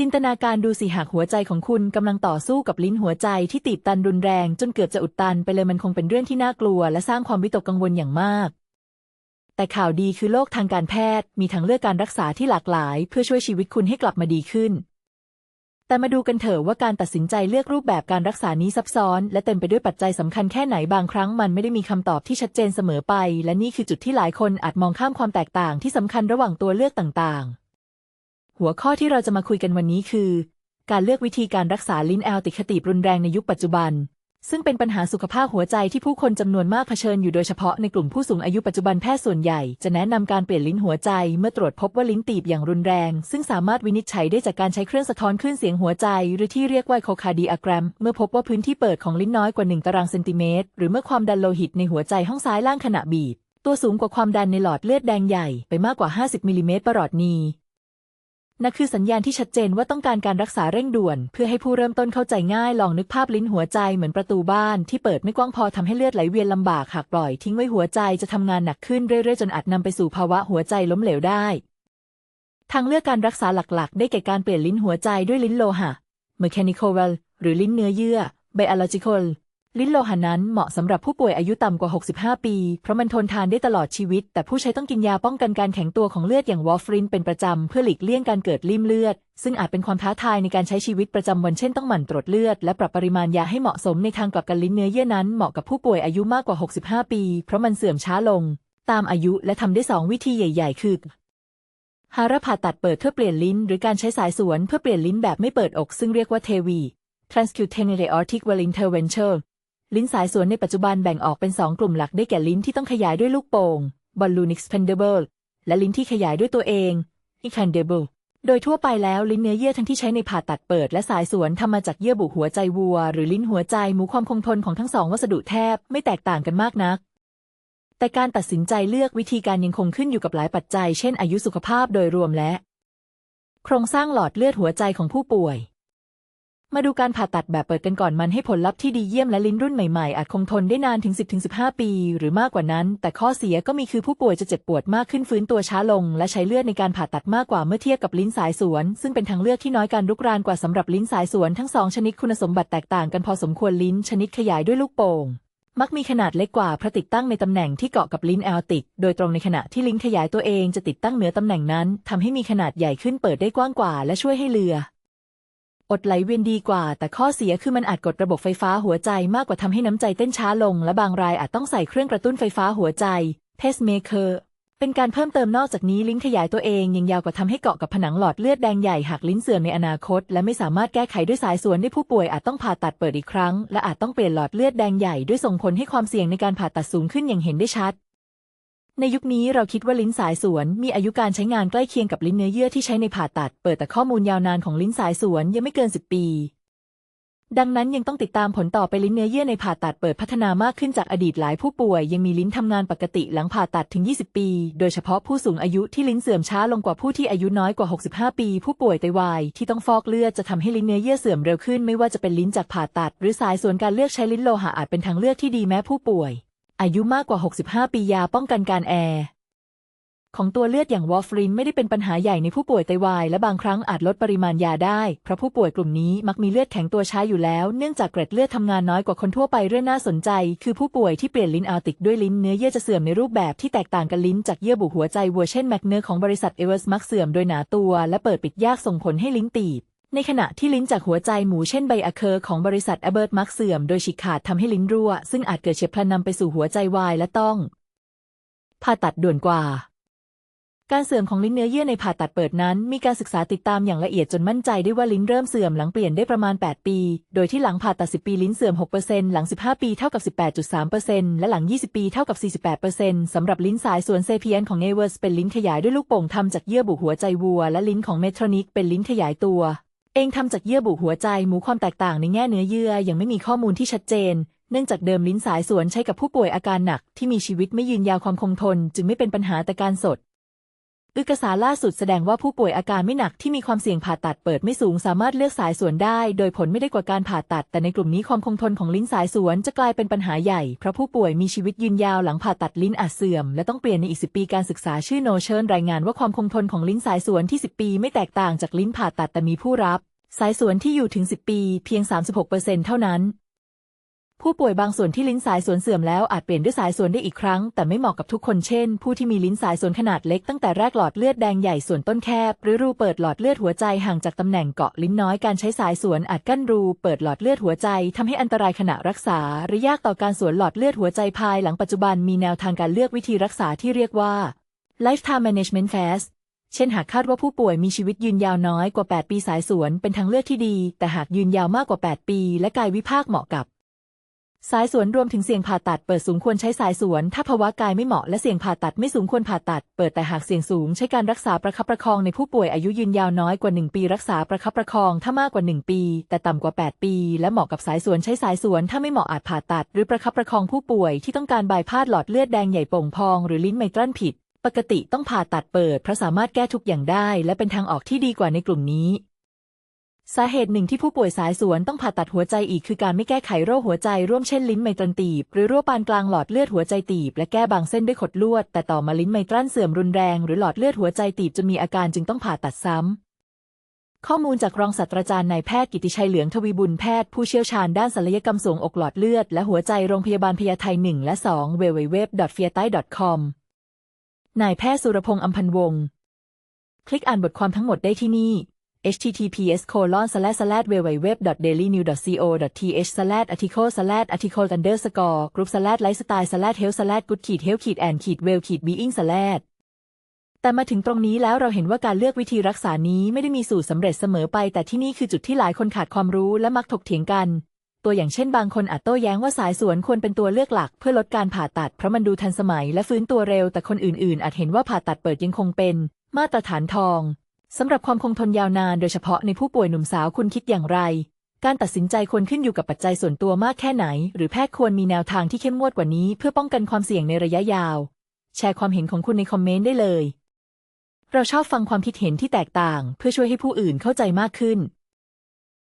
จินตนาการดูสิหากหัวใจของคุณกำลังต่อสู้กับลิ้นหัวใจที่ตีบตันรุนแรง จนเกือบจะอุดตันไปเลยมันคงเป็นเรื่องที่น่ากลัว และสร้างความวิตกกังวลอย่างมาก แต่ข่าวดีคือโลกทางการแพทย์มีทางเลือกการรักษาที่หลากหลาย เพื่อช่วยชีวิตคุณให้กลับมาดีขึ้น แต่มาดูกันเถอะว่าการตัดสินใจเลือกรูปแบบการรักษานี้ซับซ้อน และเต็มไปด้วยปัจจัยสำคัญแค่ไหนบางครั้งมันไม่ได้มีคำตอบที่ชัดเจนเสมอไป และนี่คือจุดที่หลายคนอาจมองข้ามความแตกต่างที่สำคัญระหว่างตัวเลือกต่างๆ หัวข้อที่เราจะมาคุยกันวันนี้คือ การเลือกวิธีการรักษาลิ้นแอลติดคติรุนแรงในยุคปัจจุบัน ซึ่งเป็นปัญหาสุขภาพหัวใจที่ผู้คนจำนวนมากเผชิญอยู่โดยเฉพาะในกลุ่มผู้สูงอายุปัจจุบันแพทย์ส่วนใหญ่จะแนะนำการเปลี่ยนลิ้นหัวใจ เมื่อตรวจพบว่าลิ้นตีบอย่างรุนแรง ซึ่งสามารถวินิจฉัยได้จากการใช้เครื่องสะท้อนคลื่นเสียงหัวใจ หรือที่เรียกว่าโคคาดิอะแกรม เมื่อพบว่าพื้นที่เปิดของลิ้นน้อยกว่า1ตารางเซนติเมตรหรือเมื่อความดันโลหิตในหัวใจห้องซ้ายล่างขณะบีบตัวสูงกว่าความดันในหลอดเลือดแดงใหญ่ไปมากกว่า 50มิลลิเมตรประหลอดนี นั่นคือสัญญาณที่ชัดเจนว่าต้องการการรักษาเร่งด่วน เพื่อให้ผู้เริ่มต้นเข้าใจง่ายลองนึกภาพลิ้นหัวใจเหมือนประตูบ้าน ที่เปิดไม่กว้างพอทำให้เลือดไหลเวียนลำบากหากปล่อยทิ้งไว้หัวใจจะทำงานหนักขึ้นเรื่อยๆ จนอาจนำไปสู่ภาวะหัวใจล้มเหลวได้ ทางเลือกการรักษาหลักๆ ได้แก่การเปลี่ยนลิ้นหัวใจด้วยลิ้นโลหะ mechanical valve หรือลิ้นเนื้อเยื่อ biological ลิ้นโลหะนั้นเหมาะสำหรับผู้ป่วยอายุต่ำกว่า 65 ปี เพราะมันทนทานได้ตลอดชีวิต แต่ผู้ใช้ต้องกินยาป้องกันการแข็งตัวของเลือดอย่างวอร์ฟรินเป็นประจำ เพื่อหลีกเลี่ยงการเกิดริ่มเลือด ซึ่งอาจเป็นความท้าทายในการใช้ชีวิตประจำวันเช่นต้องหมั่นตรวจเลือด และปรับปริมาณยาให้เหมาะสมในทางกลับกันลิ้นเนื้อเยื่อนั้นเหมาะกับผู้ป่วยอายุมากกว่า 65 ปี เพราะมันเสื่อมช้าลง ตามอายุและทำได้สองวิธีใหญ่ ๆ คือหาระผ่าตัดเปิดเพื่อเปลี่ยนลิ้น หรือการใช้สายสวนเพื่อเปลี่ยนลิ้นแบบไม่เปิดอก ซึ่งเรียกว่าเทวี transcutaneous aortic valve intervention ลิ้นสายสวนในปัจจุบันแบ่งออกเป็น 2 กลุ่มหลักได้แก่ลิ้นที่ต้องขยายด้วยลูกโป่ง balloon expandable และลิ้นที่ขยายด้วยตัวเอง expandable โดยทั่วไปแล้วลิ้นเนื้อเยื่อทั้งที่ใช้ในผ่าตัดเปิด และสายสวนทำมาจากเยื่อบุหัวใจวัว หรือลิ้นหัวใจหมูความคงทนของทั้งสองวัสดุแทบไม่แตกต่างกันมากนัก แต่การตัดสินใจเลือกวิธีการยังคงขึ้นอยู่กับหลายปัจจัย เช่นอายุสุขภาพโดยรวมและ โครงสร้างหลอดเลือดหัวใจของผู้ป่วย มาดูการผ่าตัดแบบเปิดกันก่อนมันให้ผลลัพธ์ที่ดีเยี่ยมและลิ้นรุ่นใหม่ๆ อาจคงทนได้นานถึง 10-15 ปี หรือมากกว่านั้น แต่ข้อเสียก็มีคือผู้ป่วยจะเจ็บปวดมากขึ้นฟื้นตัวช้าลง และใช้เลือดในการผ่าตัดมากกว่าเมื่อเทียบกับลิ้นสายสวน ซึ่งเป็นทางเลือกที่น้อยการรุกรานกว่าสำหรับลิ้นสายสวนทั้งสองชนิดคุณสมบัติแตกต่างกันพอสมควรลิ้นชนิดขยายด้วยลูกโป่งมักมีขนาดเล็กกว่าเพราะติดตั้งในตำแหน่งที่เกาะกับลิ้นแอลติก โดยตรงในขณะที่ลิ้นขยายตัวเองจะติดตั้งเหนือตำแหน่งนั้นทำให้มีขนาดใหญ่ขึ้นเปิดได้กว้างกว่าและช่วยให้เรือ อดไหลเวียนดีกว่า แต่ข้อเสียคือมันอาจกดระบบไฟฟ้าหัวใจมากกว่าทำให้น้ำใจเต้นช้าลง และบางรายอาจต้องใส่เครื่องกระตุ้นไฟฟ้าหัวใจ pacemaker เป็นการเพิ่มเติมนอกจากนี้ลิ้นขยายตัวเองยังยาวกว่าทำให้เกาะกับผนังหลอดเลือดแดงใหญ่หากลิ้นเสื่อมในอนาคต และไม่สามารถแก้ไขด้วยสายสวนได้ผู้ป่วยอาจต้องผ่าตัดเปิดอีกครั้ง และอาจต้องเปลี่ยนหลอดเลือดแดงใหญ่ด้วยส่งผลให้ความเสี่ยงในการผ่าตัดสูงขึ้นอย่างเห็นได้ชัด ในยุคนี้เราคิดว่าลิ้นสายสวน มีอายุการใช้งานใกล้เคียงกับลิ้นเนื้อเยื่อที่ใช้ในผ่าตัด เปิดแต่ข้อมูลยาวนานของลิ้นสายสวนยังไม่เกิน 10 ปี ดังนั้นยังต้องติดตามผลต่อไปลิ้นเนื้อเยื่อในผ่าตัดเปิดพัฒนามากขึ้นจากอดีตหลายผู้ป่วยยังมีลิ้นทำงานปกติหลังผ่าตัดถึง 20 ปี โดยเฉพาะผู้สูงอายุที่ลิ้นเสื่อมช้าลงกว่าผู้ที่อายุน้อยกว่า 65 ปี ผู้ป่วยไตวายที่ต้องฟอกเลือดจะทำให้ลิ้นเนื้อเยื่อเสื่อมเร็วขึ้น ไม่ว่าจะเป็นลิ้นจากผ่าตัด หรือสายส่วนการเลือกใช้ลิ้นโลหะอาจเป็นทางเลือกที่ดีแม้ผู้ป่วย อายุมากกว่า 65 ปียาป้องกันการแอร์ของตัวเลือดอย่างวอร์ฟรินไม่ได้เป็นปัญหาใหญ่ในผู้ป่วยไตวายและบางครั้งอาจลดปริมาณยาได้ เพราะผู้ป่วยกลุ่มนี้มักมีเลือดแข็งตัวช้าอยู่แล้ว เนื่องจากเกร็ดเลือดทำงานน้อยกว่าคนทั่วไปเรื่องน่าสนใจ คือผู้ป่วยที่เปลี่ยนลิ้นอัลติกด้วยลิ้นเนื้อเยื่อจะเสื่อมในรูปแบบที่แตกต่างกันลิ้นจากเยื่อบุหัวใจวัวเช่นแมกเนอร์ของบริษัทเอเวอร์สมักเสื่อมโดยหนาตัว และเปิดปิดยากส่งผลให้ลิ้นตีบ ในขณะที่ลิ้นจากหัวใจหมูเช่นไบอะเคอร์ของบริษัทอเบิร์ตมักเสื่อมโดยฉีกขาดทำให้ลิ้นรั่ว ซึ่งอาจเกิดเฉียบพลันนำไปสู่หัวใจวายและต้องผ่าตัดด่วนกว่า การเสื่อมของลิ้นเนื้อเยื่อในผ่าตัดเปิดนั้น มีการศึกษาติดตามอย่างละเอียดจนมั่นใจได้ว่าลิ้นเริ่มเสื่อมหลังเปลี่ยนได้ประมาณ 8 ปี โดยที่หลังผ่าตัด 10 ปีลิ้นเสื่อม 6%หลัง 15 ปีเท่ากับ 18.3%และหลัง 20 ปีเท่ากับ 48%สำหรับลิ้นสายส่วนเซเพียนของเนเวอร์สเป็นลิ้นขยายด้วยลูกโป่งทำจากเยื่อบุหัวใจวัว และลิ้นของเมทรอนิกเป็นลิ้นขยายตัว องทำจากเยื่อบุหัวใจหมูความแตกต่างในแง่เนื้อเยื่อยังไม่มีข้อมูลที่ชัดเจน เนื่องจากเดิมลิ้นสายสวนใช้กับผู้ป่วยอาการหนักที่มีชีวิตไม่ยืนยาวความคงทน จึงไม่เป็นปัญหาแต่การสด เอกสารล่าสุดแสดงว่าผู้ป่วยอาการไม่หนักที่มีความเสี่ยงผ่าตัดเปิดไม่สูงสามารถเลือกสายสวนได้ โดยผลไม่ได้กว่าการผ่าตัด แต่ในกลุ่มนี้ความคงทนของลิ้นสายสวนจะกลายเป็นปัญหาใหญ่ เพราะผู้ป่วยมีชีวิตยืนยาวหลังผ่าตัดลิ้นอาจเสื่อม และต้องเปลี่ยนในอีก 10 ปีการศึกษาชื่อโนเชิญรายงานว่าความคงทนของลิ้นสายสวนที่ 10 ปีไม่แตกต่างจากลิ้นผ่าตัดแต่มีผู้รับ สายสวนที่อยู่ถึง 10 ปี เพียง 36%เท่านั้น ผู้ป่วยบางส่วนที่ลิ้นสายสวนเสื่อมแล้วอาจเปลี่ยนด้วยสายสวนได้อีกครั้ง แต่ไม่เหมาะกับทุกคนเช่น ผู้ที่มีลิ้นสายสวนขนาดเล็กตั้งแต่แรกหลอดเลือดแดงใหญ่ส่วนต้นแคบ หรือรูเปิดหลอดเลือดหัวใจห่างจากตำแหน่งเกาะลิ้นน้อยการใช้สายสวนอาจกั้นรูเปิดหลอดเลือดหัวใจทำให้อันตรายขณะรักษาหรือยากต่อการสวนหลอดเลือดหัวใจภายหลังปัจจุบันมีแนวทางการเลือกวิธีรักษาที่เรียกว่า lifetime management fast เช่นหากคาดว่าผู้ป่วยมีชีวิตยืนยาวน้อยกว่า 8 ปีสายสวนเป็นทางเลือกที่ดี แต่หากยืนยาวมากกว่า 8 ปี และกายวิภาคเหมาะกับ สายสวนรวมถึงเสี่ยงผ่าตัดเปิดสูงควรใช้สายสวน ถ้าภาวะกายไม่เหมาะและเสี่ยงผ่าตัดไม่สูงควรผ่าตัด เปิดแต่หากเสี่ยงสูง ใช้การรักษาประคับประคองในผู้ป่วยอายุยืนยาวน้อยกว่า 1 ปี รักษาประคับประคองถ้ามากกว่า 1 ปี แต่ต่ำกว่า 8 ปี และเหมาะกับสายสวนใช้สายสวน ถ้าไม่เหมาะอาจผ่าตัด หรือประคับประคองผู้ป่วยที่ต้องการบายพาดหลอดเลือดแดงใหญ่โป่งพอง หรือลิ้นไมตรันผิด ปกติต้องผ่าตัดเปิดเพราะสามารถแก้ทุกอย่างได้ และเป็นทางออกที่ดีกว่าในกลุ่มนี้ สาเหตุหนึ่งที่ผู้ป่วยสายสวนต้องผ่าตัดหัวใจอีกคือการไม่แก้ไขโรคหัวใจร่วมเช่นลิ้นไมตรันตีบ หรือรั่วปานกลางหลอดเลือดหัวใจตีบ และแก้บางเส้นด้วยขดลวด แต่ต่อมาลิ้นไมตรันเสื่อมรุนแรง หรือหลอดเลือดหัวใจตีบจนมีอาการจึงต้องผ่าตัดซ้ำ ข้อมูลจากรองศาสตราจารย์นายแพทย์กิติชัยเหลืองทวีบุญแพทย์ผู้เชี่ยวชาญด้านศัลยกรรมสวงอกหลอดเลือดและหัวใจโรงพยาบาลพญาไท1และ2 w w w f i a t a i c o m นายแพทย์สุรพงษ์อัมพันวงศ์คลิกอ่านบทความทั้งหมดได้ที่นี่ https colon slash slash www dailynew co th slash article slash article underscore group slash lifestyle slash health slash good ขีด health ขีด and ขีด well ขีด being slash แต่มาถึงตรงนี้แล้วเราเห็นว่าการเลือกวิธีรักษานี้ไม่ได้มีสูตรสำเร็จเสมอไป แต่ที่นี่คือจุดที่หลายคนขาดความรู้และมักถกเถียงกัน ตัวอย่างเช่นบางคนอาจโต้แย้งว่าสายสวนควรเป็นตัวเลือกหลัก เพื่อลดการผ่าตัดเพราะมันดูทันสมัยและฟื้นตัวเร็ว แต่คนอื่นๆ อาจเห็นว่าผ่าตัดเปิดยังคงเป็น มาตรฐานทอง สำหรับความคงทนยาวนานโดยเฉพาะในผู้ป่วยหนุ่มสาวคุณคิดอย่างไร การตัดสินใจควรขึ้นอยู่กับปัจจัยส่วนตัวมากแค่ไหน หรือแพทย์ควรมีแนวทางที่เข้มงวดกว่านี้ เพื่อป้องกันความเสี่ยงในระยะยาว แชร์ความเห็นของคุณในคอมเมนต์ได้เลย เราชอบฟังความคิดเห็นที่แตกต่าง เพื่อช่วยให้ผู้อื่นเข้าใจมากขึ้น